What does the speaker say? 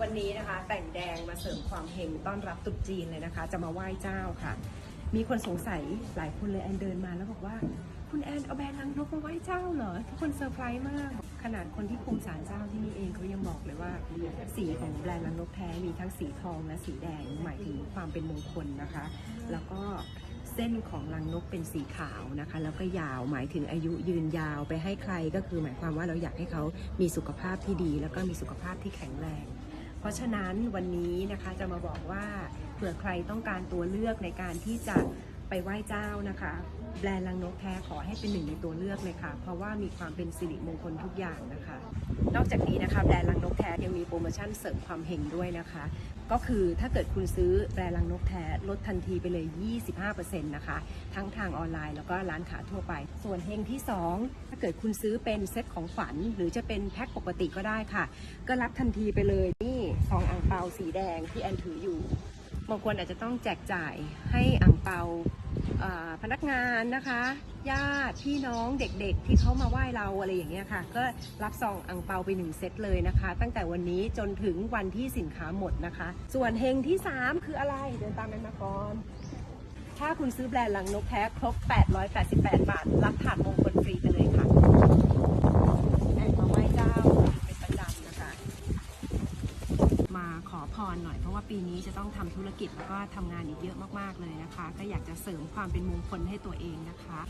วันนี้นะคะแต่งแดงมาเสริมความเฮงต้อนรับตรุษจีนเลยนะคะ จะมาไหว้เจ้าค่ะ มีคนสงสัยหลายคนเลยแอนเดินมาแล้วบอกว่า คุณแอนเอาแบรนด์ลังนกมาไหว้เจ้าเหรอทุกคนเซอร์ไพรส์มาก ขนาดคนที่คุมศาลเจ้าที่นี่เองเขายังบอกเลยว่า สีของแบรนด์ลังนกแท้มีทั้งสีทองและสีแดงหมายถึงความเป็นมงคลนะคะ แล้วก็เส้นของลังนกเป็นสีขาวนะคะ แล้วก็ยาวหมายถึงอายุยืนยาวไปให้ใครก็คือหมายความว่าเราอยากให้เขามีสุขภาพที่ดี แล้วก็มีสุขภาพที่แข็งแรง ราะฉะนั้นวันนี้นะคะจะมาบอกว่าเผื่อใครต้องการตัวเลือกในการที่จะ ไปไหว้เจ้านะคะ แบรนด์ลังนกแท้ขอให้เป็นหนึ่งในตัวเลือกเลยค่ะ เพราะว่ามีความเป็นสิริมงคลทุกอย่างนะคะ นอกจากนี้นะคะแบรนด์ลังนกแท้ยังมีโปรโมชั่นเสริมความเฮงด้วยนะคะ ก็คือถ้าเกิดคุณซื้อแบรนด์ลังนกแท้ลดทันทีไปเลย 25%นะคะ ทั้งทางออนไลน์แล้วก็ร้านค้าทั่วไป ส่วนเฮงที่ 2 ถ้าเกิดคุณซื้อเป็นเซ็ตของขวัญหรือจะเป็นแพ็คปกติก็ได้ค่ะ ก็รับทันทีไปเลยนี่ซองอ่างเปาสีแดงที่แอนถืออยู่บางคนอาจจะต้องแจกจ่ายให้อ่าง เป่าพนักงานนะคะญาติพี่น้องเด็กๆ ที่เขามาไหว้เราอะไรอย่างเงี้ยค่ะ ก็รับซองอังเปาไปหนึ่งเซตเลยนะคะ ตั้งแต่วันนี้จนถึงวันที่สินค้าหมดนะคะ ส่วนเฮงที่ 3 คืออะไรเดินตามแมนมาก่อนถ้าคุณซื้อแบรนด์ลังนกแท้ครบ 888 บาท รับถาดมงคลฟรีไปเลยค่ะแอนมาไหว้เจ้าเป็นประจำนะคะ มา ขอพรหน่อยเพราะว่าปีนี้จะต้องทำธุรกิจแล้วก็ทำงานอีกเยอะมากๆเลยนะคะ ก็อยากจะเสริมความเป็นมงคลให้ตัวเองนะคะ